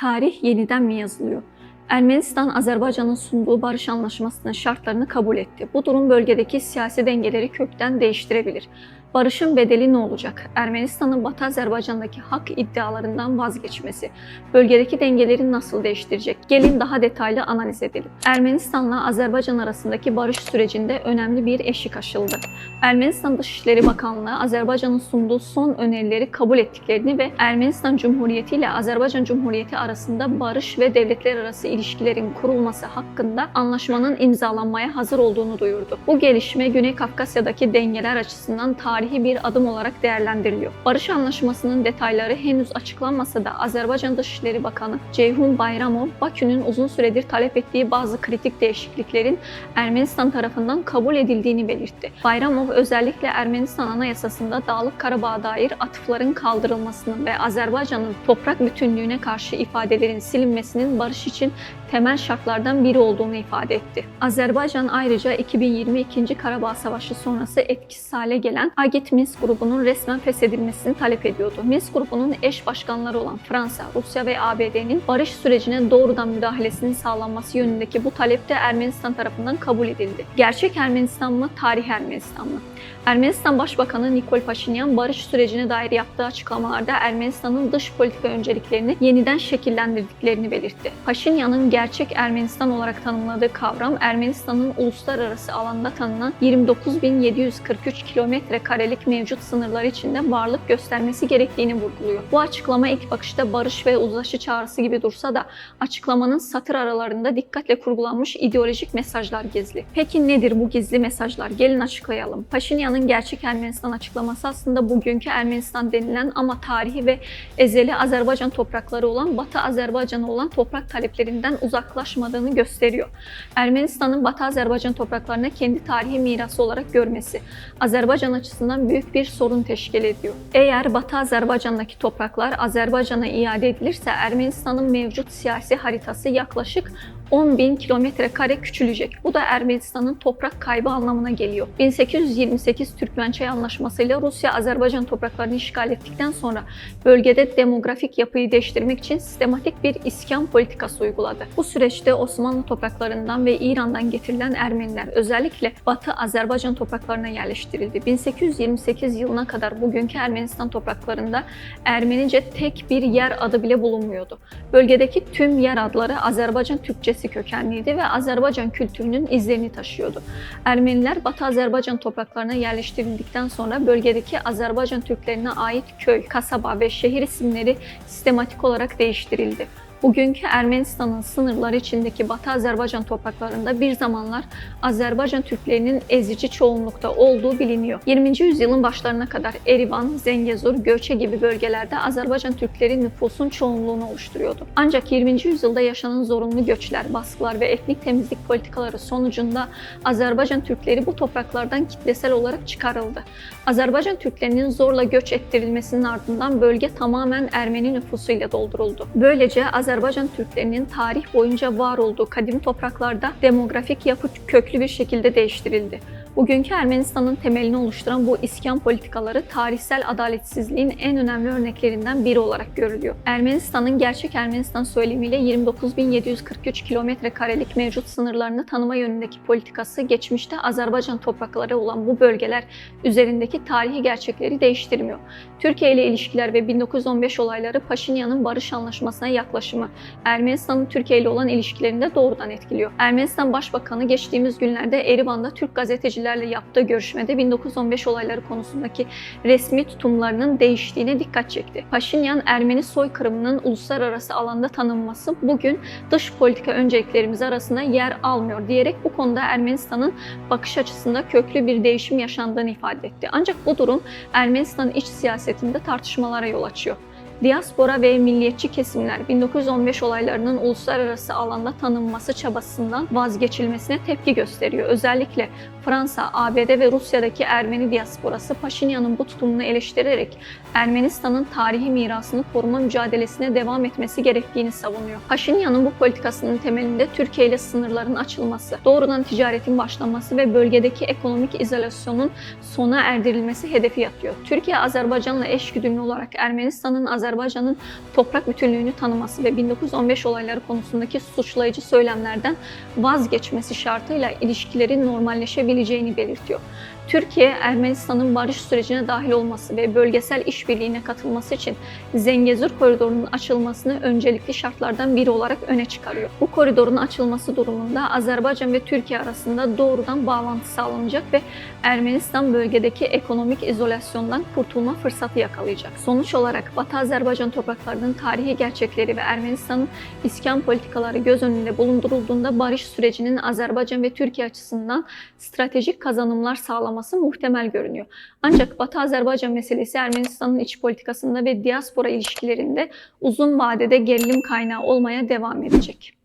Tarih yeniden mi yazılıyor? Ermenistan, Azerbaycan'ın sunduğu barış anlaşmasının şartlarını kabul etti. Bu durum bölgedeki siyasi dengeleri kökten değiştirebilir. Barışın bedeli ne olacak? Ermenistan'ın Batı Azerbaycan'daki hak iddialarından vazgeçmesi, bölgedeki dengeleri nasıl değiştirecek? Gelin daha detaylı analiz edelim. Ermenistan'la Azerbaycan arasındaki barış sürecinde önemli bir eşik aşıldı. Ermenistan Dışişleri Bakanlığı Azerbaycan'ın sunduğu son önerileri kabul ettiklerini ve Ermenistan Cumhuriyeti ile Azerbaycan Cumhuriyeti arasında barış ve devletler arası ilişkilerin kurulması hakkında anlaşmanın imzalanmaya hazır olduğunu duyurdu. Bu gelişme Güney Kafkasya'daki dengeler açısından tarihi bir adım olarak değerlendiriliyor. Barış anlaşmasının detayları henüz açıklanmasa da Azerbaycan Dışişleri Bakanı Ceyhun Bayramov, Bakü'nün uzun süredir talep ettiği bazı kritik değişikliklerin Ermenistan tarafından kabul edildiğini belirtti. Bayramov özellikle Ermenistan Anayasası'nda Dağlık Karabağ'a dair atıfların kaldırılmasının ve Azerbaycan'ın toprak bütünlüğüne karşı ifadelerin silinmesinin barış için temel şartlardan biri olduğunu ifade etti. Azerbaycan ayrıca 2022. Karabağ Savaşı sonrası etkisiz hale gelen Agit Minsk grubunun resmen feshedilmesini talep ediyordu. Minsk grubunun eş başkanları olan Fransa, Rusya ve ABD'nin barış sürecine doğrudan müdahalesinin sağlanması yönündeki bu talep de Ermenistan tarafından kabul edildi. Gerçek Ermenistan mı, tarih Ermenistan mı? Ermenistan Başbakanı Nikol Paşinyan barış sürecine dair yaptığı açıklamalarda Ermenistan'ın dış politika önceliklerini yeniden şekillendirdiklerini belirtti. Paşinyan'ın gerçek Ermenistan olarak tanımladığı kavram Ermenistan'ın uluslararası alanda tanınan 29.743 kilometre karelik mevcut sınırlar içinde varlık göstermesi gerektiğini vurguluyor. Bu açıklama ilk bakışta barış ve uzlaşı çağrısı gibi dursa da açıklamanın satır aralarında dikkatle kurgulanmış ideolojik mesajlar gizli. Peki nedir bu gizli mesajlar? Gelin açıklayalım. Paşinyan'ın gerçek Ermenistan açıklaması aslında bugünkü Ermenistan denilen ama tarihi ve ezeli Azerbaycan toprakları olan Batı Azerbaycan'a olan toprak taleplerinden uzaklaşmadığını gösteriyor. Ermenistan'ın Batı Azerbaycan topraklarına kendi tarihi mirası olarak görmesi Azerbaycan açısından büyük bir sorun teşkil ediyor. Eğer Batı Azerbaycan'daki topraklar Azerbaycan'a iade edilirse Ermenistan'ın mevcut siyasi haritası yaklaşık 10 bin kilometre kare küçülecek. Bu da Ermenistan'ın toprak kaybı anlamına geliyor. 1828 Türkmençay Anlaşması'yla Rusya Azerbaycan topraklarını işgal ettikten sonra bölgede demografik yapıyı değiştirmek için sistematik bir iskan politikası uyguladı. Bu süreçte Osmanlı topraklarından ve İran'dan getirilen Ermeniler özellikle Batı Azerbaycan topraklarına yerleştirildi. 1828 yılına kadar bugünkü Ermenistan topraklarında Ermenice tek bir yer adı bile bulunmuyordu. Bölgedeki tüm yer adları Azerbaycan Türkçesi kökenliydi ve Azerbaycan kültürünün izlerini taşıyordu. Ermeniler Batı Azerbaycan topraklarına yerleştirildikten sonra bölgedeki Azerbaycan Türklerine ait köy, kasaba ve şehir isimleri sistematik olarak değiştirildi. Bugünkü Ermenistan'ın sınırları içindeki Batı Azerbaycan topraklarında bir zamanlar Azerbaycan Türklerinin ezici çoğunlukta olduğu biliniyor. 20. yüzyılın başlarına kadar Erivan, Zengezur, Göçe gibi bölgelerde Azerbaycan Türkleri nüfusun çoğunluğunu oluşturuyordu. Ancak 20. yüzyılda yaşanan zorunlu göçler, baskılar ve etnik temizlik politikaları sonucunda Azerbaycan Türkleri bu topraklardan kitlesel olarak çıkarıldı. Azerbaycan Türklerinin zorla göç ettirilmesinin ardından bölge tamamen Ermeni nüfusuyla dolduruldu. Böylece Azerbaycan Türklerinin tarih boyunca var olduğu kadim topraklarda demografik yapı köklü bir şekilde değiştirildi. Bugünkü Ermenistan'ın temelini oluşturan bu iskan politikaları tarihsel adaletsizliğin en önemli örneklerinden biri olarak görülüyor. Ermenistan'ın gerçek Ermenistan söylemiyle 29.743 kilometre karelik mevcut sınırlarını tanıma yönündeki politikası geçmişte Azerbaycan toprakları olan bu bölgeler üzerindeki tarihi gerçekleri değiştirmiyor. Türkiye ile ilişkiler ve 1915 olayları Paşinyan'ın barış anlaşmasına yaklaşımı Ermenistan'ın Türkiye ile olan ilişkilerini de doğrudan etkiliyor. Ermenistan Başbakanı geçtiğimiz günlerde Erivan'da Türk gazetecilerle yaptığı görüşmede 1915 olayları konusundaki resmi tutumlarının değiştiğine dikkat çekti. Paşinyan, Ermeni soykırımının uluslararası alanda tanınması bugün dış politika önceliklerimiz arasında yer almıyor diyerek bu konuda Ermenistan'ın bakış açısında köklü bir değişim yaşandığını ifade etti. Ancak bu durum Ermenistan'ın iç siyasetinde tartışmalara yol açıyor. Diaspora ve milliyetçi kesimler 1915 olaylarının uluslararası alanda tanınması çabasından vazgeçilmesine tepki gösteriyor. Özellikle Fransa, ABD ve Rusya'daki Ermeni diasporası Paşinyan'ın bu tutumunu eleştirerek Ermenistan'ın tarihi mirasını koruma mücadelesine devam etmesi gerektiğini savunuyor. Paşinyan'ın bu politikasının temelinde Türkiye ile sınırların açılması, doğrudan ticaretin başlaması ve bölgedeki ekonomik izolasyonun sona erdirilmesi hedefi yatıyor. Türkiye, Azerbaycan'la eşgüdümlü olarak Ermenistan'ın Azerbaycan Azerbaycan'ın toprak bütünlüğünü tanıması ve 1915 olayları konusundaki suçlayıcı söylemlerden vazgeçmesi şartıyla ilişkilerin normalleşebileceğini belirtiyor. Türkiye, Ermenistan'ın barış sürecine dahil olması ve bölgesel işbirliğine katılması için Zengezur koridorunun açılmasını öncelikli şartlardan biri olarak öne çıkarıyor. Bu koridorun açılması durumunda Azerbaycan ve Türkiye arasında doğrudan bağlantı sağlanacak ve Ermenistan bölgedeki ekonomik izolasyondan kurtulma fırsatı yakalayacak. Sonuç olarak Batı Azerbaycan topraklarının tarihi gerçekleri ve Ermenistan'ın iskan politikaları göz önünde bulundurulduğunda barış sürecinin Azerbaycan ve Türkiye açısından stratejik kazanımlar sağlaması muhtemel görünüyor. Ancak Batı Azerbaycan meselesi Ermenistan'ın iç politikasında ve diaspora ilişkilerinde uzun vadede gerilim kaynağı olmaya devam edecek.